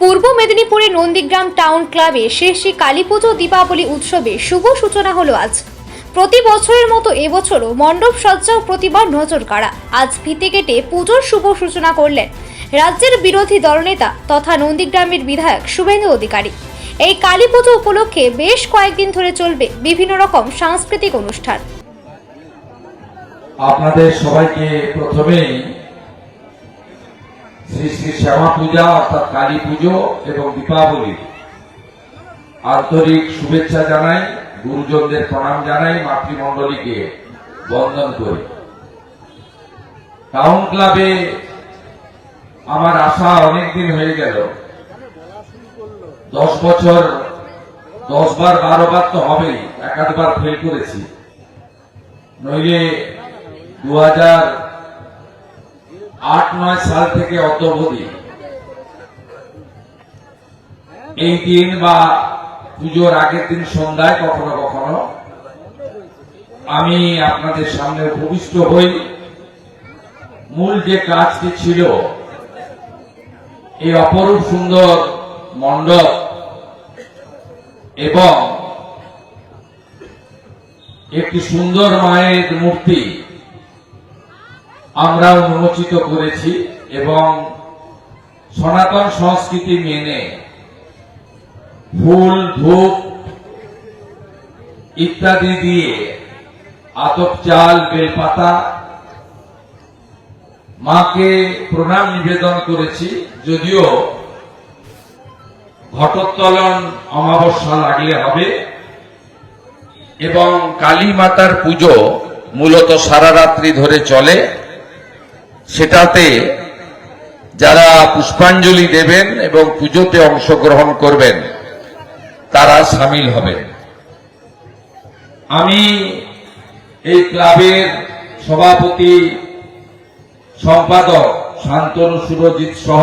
পূর্ব মেদিনীপুরে নন্দীগ্রাম টাউন ক্লাবে শেষে কালী পুজো, দীপাবলি উৎসবে শুভ সূচনা হলো আজ। প্রতি বছরের মতো এবছরও মণ্ডপ সজ্জাও প্রতিবার নজর কাড়া। আজ ফিতে কেটে পুজোর শুভ সূচনা করলেন রাজ্যের বিরোধী দলনেতা তথা নন্দীগ্রামের বিধায়ক শুভেন্দু অধিকারী। এই কালী পুজো উপলক্ষে বেশ কয়েকদিন ধরে চলবে বিভিন্ন রকম সাংস্কৃতিক অনুষ্ঠান। আপনাদের সবাইকে প্রথমেই শ্রী শ্রী শ্যামা পূজা, অর্থাৎ কালী পুজো এবং দীপাবলির আন্তরিক শুভেচ্ছা জানাই, গুরুজনদের প্রণাম জানাই, মাতৃমণ্ডলীকে বন্দন করি। টাউন ক্লাবে আমার আশা অনেকদিন হয়ে গেল। দশ বছর, দশ বার, বারো বার তো হবেই একাধবার ফেল করেছি। নইলে দু হাজার আট, নয় সাল থেকে অদ্যবধি এই দিন বা পুজোর আগের দিন সন্ধ্যায় কখনো কখনো আমি আপনাদের সামনে উপবিষ্ট হই। মূল যে কাজটি ছিল, এই অপরূপ সুন্দর মণ্ডপ এবং একটি সুন্দর মায়ের মূর্তি আমরা উন্মোচিত করেছি এবং সনাতন সংস্কৃতি মেনে ফুল ধূপ ইত্যাদি দিয়ে আতপ চাল, বেলপাতা মাকে প্রণাম নিবেদন করেছি। যদিও ঘটোত্তোলন অমাবস্যা লাগলে হবে এবং কালী মাতার পুজো মূলত সারা রাত্রি ধরে চলে। সেটাতে যারা পুষ্পাঞ্জলি দেবেন এবং পুজোতে অংশগ্রহণ করবেন, তারা সামিল হবেন। আমি এই ক্লাবের সভাপতি সম্পাদক শান্তনু সুরজিৎ সহ